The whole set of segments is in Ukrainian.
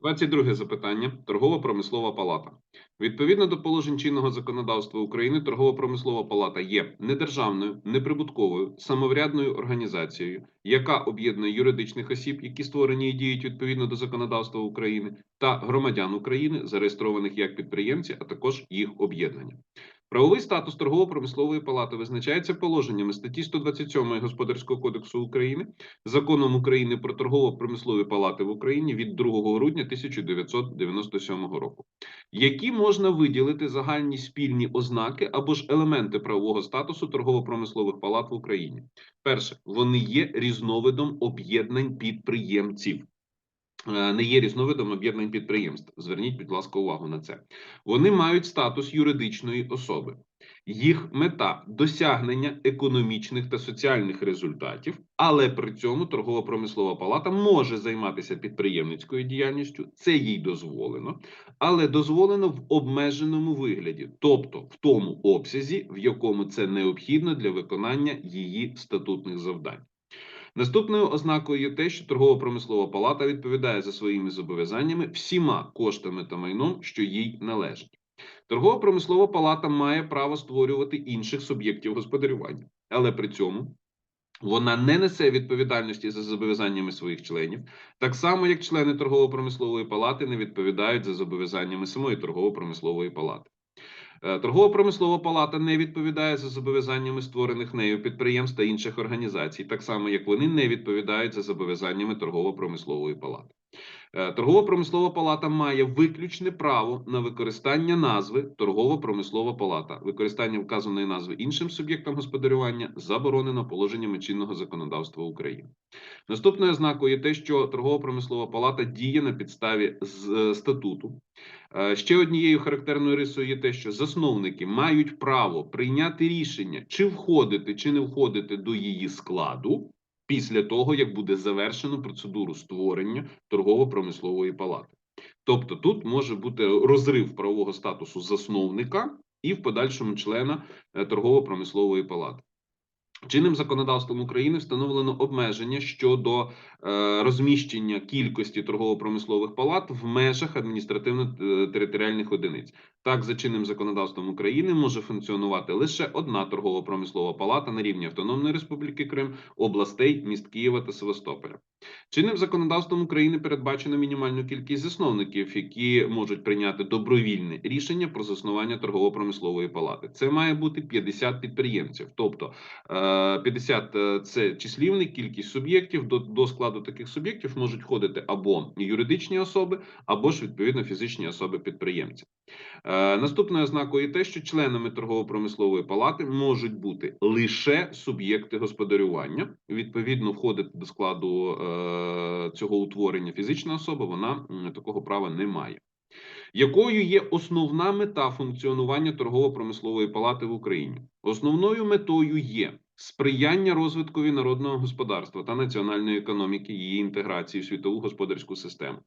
22 запитання. Торгово-промислова палата. Відповідно до положень чинного законодавства України, торгово-промислова палата є недержавною, неприбутковою, самоврядною організацією, яка об'єднує юридичних осіб, які створені і діють відповідно до законодавства України, та громадян України, зареєстрованих як підприємці, а також їх об'єднання. Правовий статус торгово-промислової палати визначається положеннями статті 127 Господарського кодексу України, законом України про торгово-промислові палати в Україні від 2 грудня 1997 року, які можна виділити загальні спільні ознаки або ж елементи правового статусу торгово-промислових палат в Україні. Перше, вони є різновидом об'єднань підприємців. Е, Не є різновидом об'єднань підприємств. Зверніть, будь ласка, увагу на це. Вони мають статус юридичної особи. Їх мета досягнення економічних та соціальних результатів, але при цьому торгово-промислова палата може займатися підприємницькою діяльністю, це їй дозволено, але дозволено в обмеженому вигляді, тобто в тому обсязі, в якому це необхідно для виконання її статутних завдань. Наступною ознакою є те, що торгово-промислова палата відповідає за своїми зобов'язаннями всіма коштами та майном, що їй належать. Торгово-промислова палата має право створювати інших суб'єктів господарювання, але при цьому вона не несе відповідальності за зобов'язаннями своїх членів, так само як члени торгово-промислової палати не відповідають за зобов'язаннями самої торгово-промислової палати. Е, Торгово-промислова палата не відповідає за зобов'язаннями створених нею підприємств та інших організацій, так само як вони не відповідають за зобов'язаннями торгово-промислової палати. Е, Торгово-промислова палата має виключне право на використання назви торгово-промислова палата. Використання вказаної назви іншим суб'єктам господарювання заборонено положеннями чинного законодавства України. Наступною ознакою є те, що торгово-промислова палата діє на підставі з е, статуту. Е, Ще однією характерною рисою є те, що засновники мають право прийняти рішення, чи входити, чи не входити до її складу після того, як буде завершено процедуру створення торгово-промислової палати. Тобто тут може бути розрив правового статусу засновника і в подальшому члена е, торгово-промислової палати. Чинним законодавством України встановлено обмеження щодо е, розміщення кількості торгово-промислових палат в межах адміністративно-територіальних одиниць. Так, за чинним законодавством України може функціонувати лише одна торгово-промислова палата на рівні Автономної Республіки Крим, областей, міст Києва та Севастополя. Чинним законодавством України передбачено мінімальну кількість засновників, які можуть прийняти добровільне рішення про заснування торгово-промислової палати. Це має бути 50 підприємців, тобто е, 50 – е, це числівник, кількість суб'єктів. До, до складу таких суб'єктів можуть входити або юридичні особи, або ж відповідно фізичні особи підприємці. Е, Наступною ознакою те, що членами торгово-промислової палати можуть бути лише суб'єкти господарювання. Відповідно, входити до складу е, цього утворення фізична особа, вона такого права не має. Якою є основна мета функціонування торгово-промислової палати в Україні? Основною метою є сприяння розвиткові народного господарства та національної економіки, її інтеграції в світову господарську систему,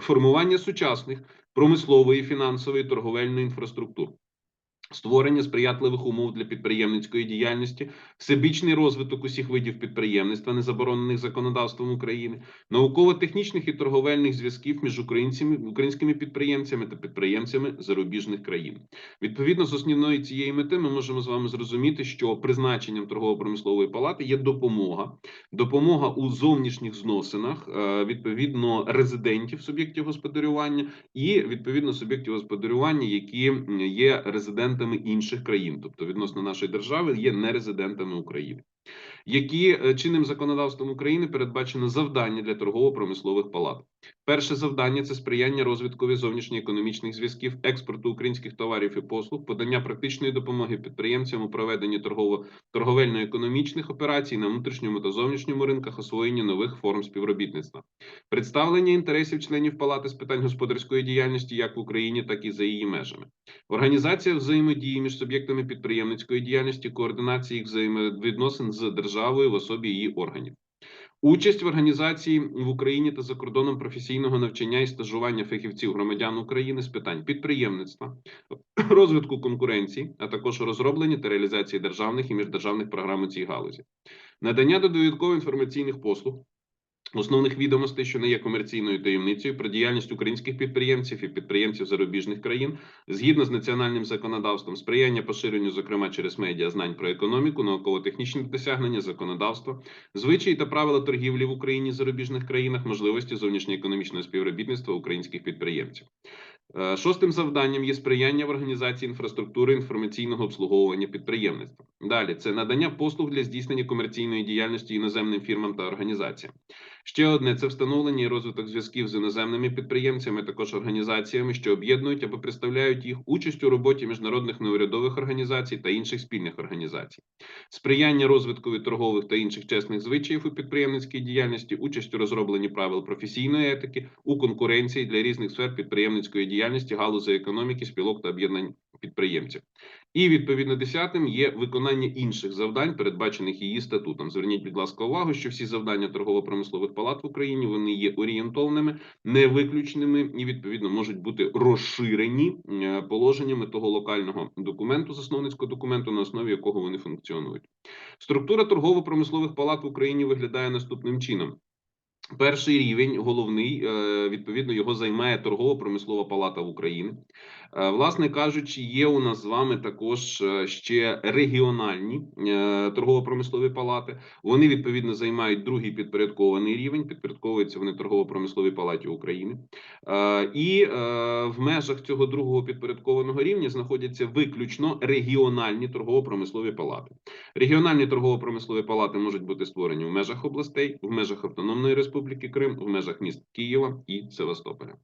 формування сучасних промислової, фінансової, торговельної інфраструктур. Створення сприятливих умов для підприємницької діяльності, всебічний розвиток усіх видів підприємництва, не заборонених законодавством України, науково-технічних і торговельних зв'язків між українцями, українськими підприємцями та підприємцями зарубіжних країн. Відповідно з основної цієї мети, ми можемо з вами зрозуміти, що призначенням торгово-промислової палати є допомога, допомога у зовнішніх зносинах, е, відповідно резидентів суб'єктів господарювання і відповідно суб'єктів господарювання, які є резидентами інших країн, тобто відносно нашої держави є нерезидентами України. Які е, чинним законодавством України передбачено завдання для торгово-промислових палат? Перше завдання це сприяння розвиткові зовнішньоекономічних зв'язків, експорту українських товарів і послуг, подання практичної допомоги підприємцям у проведенні торговельно-економічних операцій на внутрішньому та зовнішньому ринках, освоєння нових форм співробітництва, представлення інтересів членів палати з питань господарської діяльності як в Україні, так і за її межами, організація взаємодії між суб'єктами підприємницької діяльності, координації їх взаємовідносин з державою в особі її органів. Участь в організації в Україні та за кордоном професійного навчання і стажування фахівців громадян України з питань підприємництва, розвитку конкуренції, а також розроблення та реалізації державних і міждержавних програм у цій галузі, надання додаткових інформаційних послуг Основних відомостей, що не є комерційною таємницею, про діяльність українських підприємців і підприємців зарубіжних країн згідно з національним законодавством, сприяння поширенню, зокрема через медіа, знань про економіку, науково-технічні досягнення, законодавство, звичаї та правила торгівлі в Україні зарубіжних країнах, можливості зовнішньоекономічного співробітництва українських підприємців. Е, Шостим завданням є сприяння в організації інфраструктури інформаційного обслуговування підприємництва. Далі це надання послуг для здійснення комерційної діяльності іноземним фірмам та організаціям. Ще одне це встановлення і розвиток зв'язків з іноземними підприємцями, також організаціями, що об'єднують або представляють їх участь у роботі міжнародних неурядових організацій та інших спільних організацій, сприяння розвитку торгових та інших чесних звичаїв у підприємницькій діяльності, участь у розробленні правил професійної етики у конкуренції для різних сфер підприємницької діяльності, галузі економіки, спілок та об'єднань підприємців. І відповідно десятим є виконання інших завдань, передбачених її статутом. Зверніть, будь ласка, увагу, що всі завдання торгово-промислових палат в Україні вони є орієнтовними, не виключними і відповідно можуть бути розширені е, положеннями того локального документу, засновницького документу, на основі якого вони функціонують. Структура торгово-промислових палат в Україні виглядає наступним чином. Перший рівень, головний, е, відповідно, його займає торгово-промислова палата України. Е, Власне кажучи, є у нас з вами також е, ще регіональні торгово-промислові палати. Вони відповідно займають другий підпорядкований рівень. Підпорядковуються вони торгово-промисловій палаті України. І в межах цього другого підпорядкованого рівня знаходяться виключно регіональні торгово-промислові палати. Регіональні торгово-промислові палати можуть бути створені в межах областей, в межах Автономної Республіки Крим, в межах міст Києва і Севастополя.